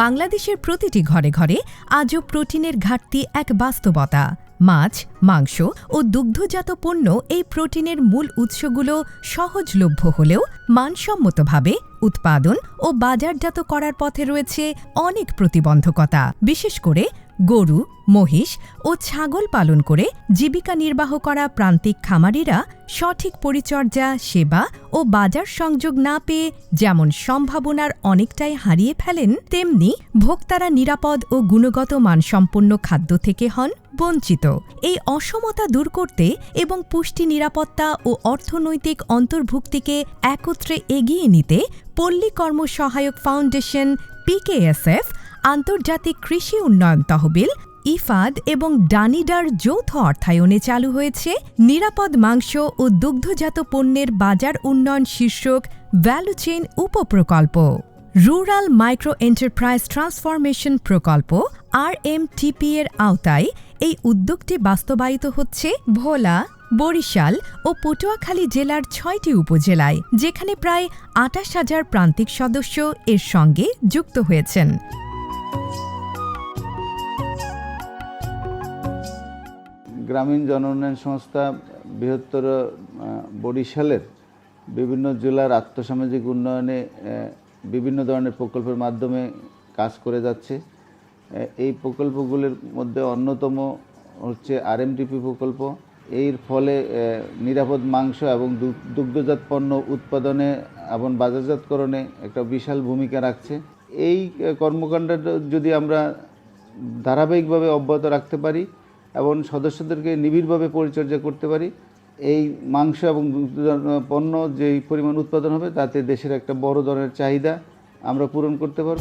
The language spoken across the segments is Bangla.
বাংলাদেশের প্রতিটি ঘরে ঘরে আজও প্রোটিনের ঘাটতি এক বাস্তবতা। মাছ, মাংস ও দুগ্ধজাত পণ্য এই প্রোটিনের মূল উৎসগুলো সহজলভ্য হলেও মানসম্মতভাবে উৎপাদন ও বাজারজাত করার পথে রয়েছে অনেক প্রতিবন্ধকতা। বিশেষ করে গরু, মহিষ ও ছাগল পালন করে জীবিকা নির্বাহ করা প্রান্তিক খামারিরা সঠিক পরিচর্যা, সেবা ও বাজার সংযোগ না পেয়ে যেমন সম্ভাবনার অনেকটাই হারিয়ে ফেলেন, তেমনি ভোক্তারা নিরাপদ ও গুণগত মানসম্পন্ন খাদ্য থেকে হন বঞ্চিত। এই অসমতা দূর করতে এবং পুষ্টি নিরাপত্তা ও অর্থনৈতিক অন্তর্ভুক্তিকে একত্রে এগিয়ে নিতে পল্লী কর্ম সহায়ক ফাউন্ডেশন পিকেএসএফ আন্তর্জাতিক কৃষি উন্নয়ন তহবিল, ইফাদ এবং ডানিডার যৌথ অর্থায়নে চালু হয়েছে নিরাপদ মাংস ও দুগ্ধজাত পণ্যের বাজার উন্নয়ন শীর্ষক ভ্যালু চেইন উপপ্রকল্প। রুরাল মাইক্রো এন্টারপ্রাইজ ট্রান্সফরমেশন প্রকল্প আর এম এর আওতায় এই উদ্যোগটি বাস্তবায়িত হচ্ছে ভোলা, বরিশাল ও পটুয়াখালী জেলার ছয়টি উপজেলায়, যেখানে প্রায় আটাশ হাজার প্রান্তিক সদস্য এর সঙ্গে যুক্ত হয়েছেন। গ্রামীণ জন উন্নয়ন সংস্থা বৃহত্তর বরিশালের বিভিন্ন জেলার আর্থসামাজিক উন্নয়নে বিভিন্ন ধরনের প্রকল্পের মাধ্যমে কাজ করে যাচ্ছে। এই প্রকল্পগুলির মধ্যে অন্যতম হচ্ছে আরএমটিপি প্রকল্প। এর ফলে নিরাপদ মাংস এবং দুগ্ধজাত পণ্য উৎপাদনে এবং বাজারজাতকরণে একটা বিশাল ভূমিকা রাখছে। এই আহ, কর্মকাণ্ডটা যদি আমরা ধারাবাহিকভাবে অব্যাহত রাখতে পারি এবং সদস্যদেরকে নিবিড়ভাবে পরিচর্যা করতে পারি এই মাংস এবং পণ্য যেই পরিমাণ উৎপাদন হবে তাতে দেশের একটা বড় ধরনের চাহিদা আমরা পূরণ করতে পারব।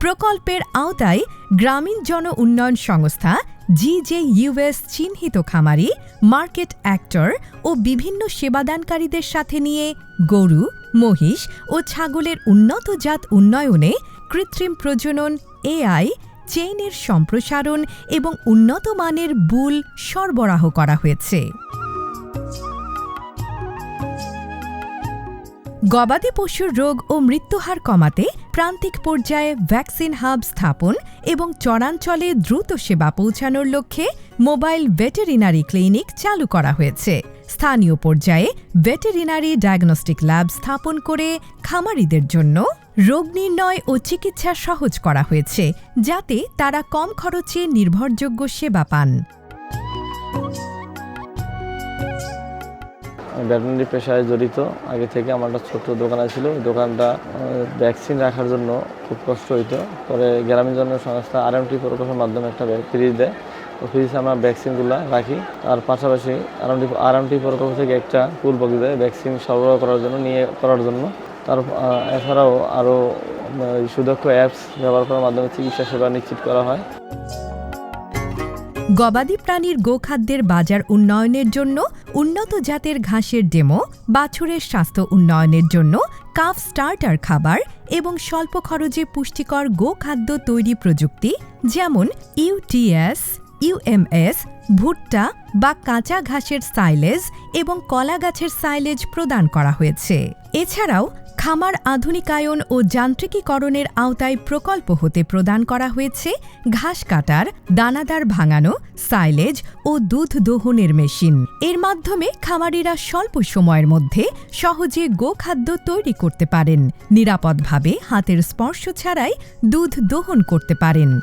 প্রকল্পের আওতায় গ্রামীণ জন উন্নয়ন সংস্থা জিজে ইউএস চিহ্নিত খামারি মার্কেট অ্যাক্টর ও বিভিন্ন সেবাদানকারীদের সাথে নিয়ে গরু মহিষ ও ছাগলের উন্নত জাত উন্নয়নে কৃত্রিম প্রজনন এআই চেইনের সম্প্রসারণ এবং উন্নত মানের বুল সরবরাহ করা হয়েছে। গবাদি পশুর রোগ ও মৃত্যুহার কমাতে প্রান্তিক পর্যায়ে ভ্যাকসিন হাব স্থাপন এবং চরাঞ্চলে দ্রুত সেবা পৌঁছানোর লক্ষ্যে মোবাইল ভেটেরিনারি ক্লিনিক চালু করা হয়েছে। স্থানীয় পর্যায়ে ভেটেরিনারি ডায়াগনস্টিক ল্যাব স্থাপন করে খামারিদের জন্য রোগ নির্ণয় ও চিকিৎসা সহজ করা হয়েছে, যাতে তারা কম খরচে নির্ভরযোগ্য সেবা পান। ভেটেরিনারি পেশায় জড়িত। আগে থেকে আমার একটা ছোট্ট দোকান ছিল। দোকানটা ভ্যাকসিন রাখার জন্য খুব কষ্ট হইতো। পরে গ্রামীণ জন সংস্থা আর এমটি প্রকল্পের মাধ্যমে একটা ফ্রিজ দেয়। তো আমরা ভ্যাকসিনগুলো রাখি। তার পাশাপাশি আর এমটি আর প্রকল্প থেকে একটা ফুল বগি দেয় ভ্যাকসিন সরবরাহ করার জন্য, নিয়ে করার জন্য। তার এছাড়াও আরও সুদক্ষ অ্যাপস ব্যবহার করার মাধ্যমে চিকিৎসা সেবা নিশ্চিত করা হয়। গবাদি প্রাণীর গোখাদ্যের বাজার উন্নয়নের জন্য, উন্নত জাতের ঘাসের ডেমো, বাছুরের স্বাস্থ্য উন্নয়নের জন্য, কাফ স্টার্টার খাবার এবং স্বল্প খরচে পুষ্টিকর গোখাদ্য তৈরি প্রযুক্তি, যেমন ইউটিএস ইউএমএস ভুট্টা বা কাঁচা ঘাসের সাইলেজ এবং কলা গাছের সাইলেজ প্রদান করা হয়েছে। এছাড়াও, খামার আধুনিকায়ন ও যান্ত্রিকীকরণের আওতায় প্রকল্প হতে প্রদান করা হয়েছে ঘাস কাটার, দানাদার ভাঙানো, সাইলেজ ও দুধ দোহনের মেশিন। এর মাধ্যমে খামারিরা স্বল্প সময়ের মধ্যে সহজে গোখাদ্য তৈরি করতে পারেন। নিরাপদভাবে হাতের স্পর্শ ছাড়াই দুধ দোহন করতে পারেন।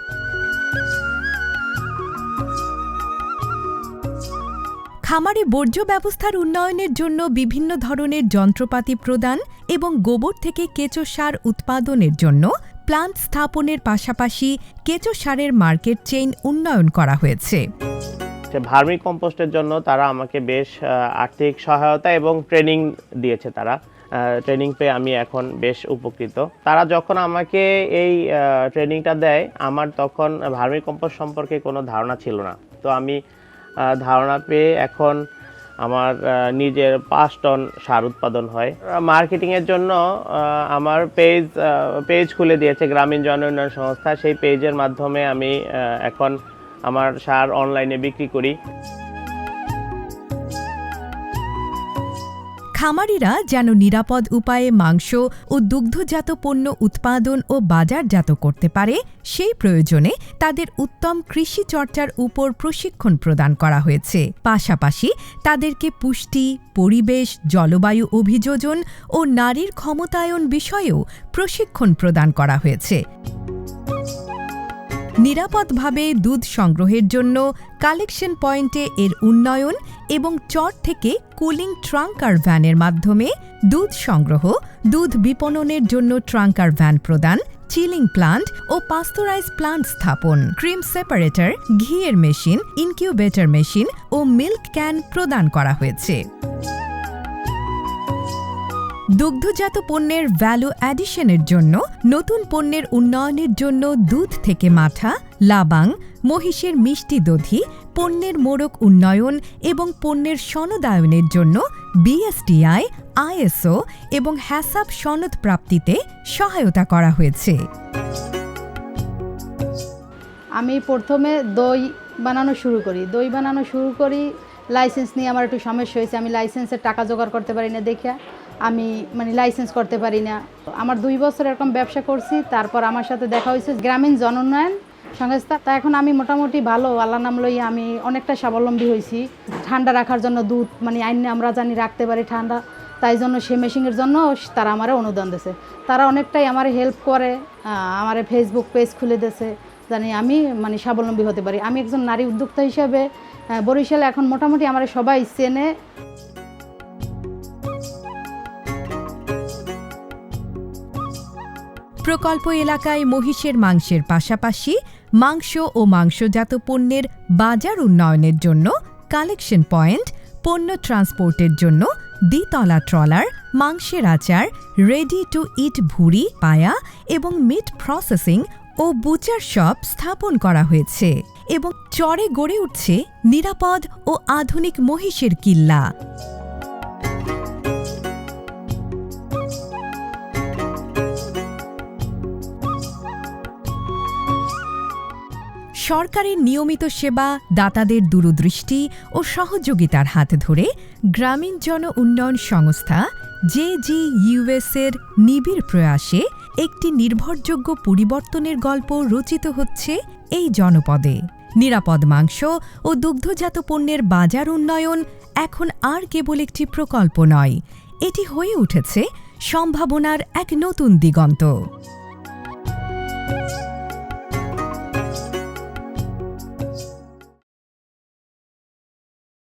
খামারে বর্জ্য ব্যবস্থার উন্নয়নের জন্য বিভিন্ন ধরনের যন্ত্রপাতি প্রদান এবং গোবর থেকে কেঁচো সার উৎপাদনের জন্য প্লান্ট স্থাপনের পাশাপাশি কেঁচো সারের মার্কেট চেইন উন্নয়ন করা হয়েছে। ভার্মি কম্পোস্টের জন্য তারা আমাকে বেশ আর্থিক সহায়তা এবং ট্রেনিং দিয়েছে তারা। ট্রেনিং পেয়ে আমি এখন বেশ উপকৃত। তারা যখন আমাকে এই ট্রেনিংটা দেয়, আমার তখন ভার্মি কম্পোস্ট সম্পর্কে কোনো ধারণা ছিল না। তো আমি ধারণা পেয়ে এখন আমার নিজের পাঁচ টন সার উৎপাদন হয়। মার্কেটিংয়ের জন্য আমার পেজ পেজ খুলে দিয়েছে গ্রামীণ জন উন্নয়ন সংস্থা। সেই পেজের মাধ্যমে আমি এখন আমার সার অনলাইনে বিক্রি করি। খামারিরা যেন নিরাপদ উপায়ে মাংস ও দুগ্ধজাত পণ্য উৎপাদন ও বাজারজাত করতে পারে, সেই প্রয়োজনে তাদের উত্তম কৃষি চর্চার উপর প্রশিক্ষণ প্রদান করা হয়েছে। পাশাপাশি তাদেরকে পুষ্টি, পরিবেশ, জলবায়ু অভিযোজন ও নারীর ক্ষমতায়ন বিষয়েও প্রশিক্ষণ প্রদান করা হয়েছে। নিরাপদভাবে দুধ সংগ্রহের জন্য কালেকশন পয়েন্টে এর উন্নয়ন এবং চর থেকে কুলিং ট্রাঙ্কার ভ্যানের মাধ্যমে দুধ সংগ্রহ, দুধ বিপণনের জন্য ট্রাঙ্কার ভ্যান প্রদান, চিলিং প্লান্ট ও পাস্তরাইজ প্লান্ট স্থাপন, ক্রিম সেপারেটর, ঘিয়ের মেশিন, ইনকিউবেটর মেশিন ও মিল্ক ক্যান প্রদান করা হয়েছে। দুগ্ধজাত পণ্যের ভ্যালু অ্যাডিশনের জন্য, নতুন পণ্যের উন্নয়নের জন্য দুধ থেকে মাঠা, লাবাং, মহিষের মিষ্টি দধি, পণ্যের মোড়ক উন্নয়ন এবং পণ্যের সনদায়নের জন্য বিএসটিআই আইএসও এবং হ্যাসাব সনদ প্রাপ্তিতে সহায়তা করা হয়েছে। আমি প্রথমে দই বানানো শুরু করি। দই বানানো শুরু করি লাইসেন্স নিয়ে আমার একটু সমস্যা হয়েছে, আমি লাইসেন্সের টাকা জোগাড় করতে পারি না দেখে আমি মানে লাইসেন্স করতে পারি না। আমার দুই বছর এরকম ব্যবসা করছি, তারপর আমার সাথে দেখা হয়েছে গ্রামীণ জনোন্নয়ন সংস্থা। তা এখন আমি মোটামুটি ভালো আল্লাহ নাম লই আমি অনেকটা স্বাবলম্বী হয়েছি। ঠান্ডা রাখার জন্য দুধ মানে আইনে আমরা জানি রাখতে পারি ঠান্ডা, তাই জন্য সে মেশিনের জন্য তারা আমার অনুদান দিছে। তারা অনেকটাই আমার হেল্প করে আমার ফেসবুক পেজ খুলে দিয়েছে, জানি আমি মানে স্বাবলম্বী হতে পারি। আমি একজন নারী উদ্যোক্তা হিসাবে বরিশালে এখন মোটামুটি আমার সবাই চেনে। প্রকল্প এলাকায় মহিষের মাংসের পাশাপাশি মাংস ও মাংসজাত পণ্যের বাজার উন্নয়নের জন্য কালেকশন পয়েন্ট, পণ্য ট্রান্সপোর্টের জন্য দ্বিতলা ট্রলার, মাংসের আচার রেডি টু ইট ভুড়ি, পায়া এবং মিট প্রসেসিং ও বুচার শপ স্থাপন করা হয়েছে এবং চরে গড়ে উঠছে নিরাপদ ও আধুনিক মহিষের কিল্লা। সরকারের নিয়মিত সেবা, দাতাদের দূরদৃষ্টি ও সহযোগিতার হাত ধরে গ্রামীণ জন উন্নয়ন সংস্থা জে জি ইউএসের নিবিড় প্রয়াসে একটি নির্ভরযোগ্য পরিবর্তনের গল্প রচিত হচ্ছে এই জনপদে। নিরাপদ মাংস ও দুগ্ধজাত পণ্যের বাজার উন্নয়ন এখন আর কেবল একটি প্রকল্প নয়, এটি হয়ে উঠেছে সম্ভাবনার এক নতুন দিগন্ত।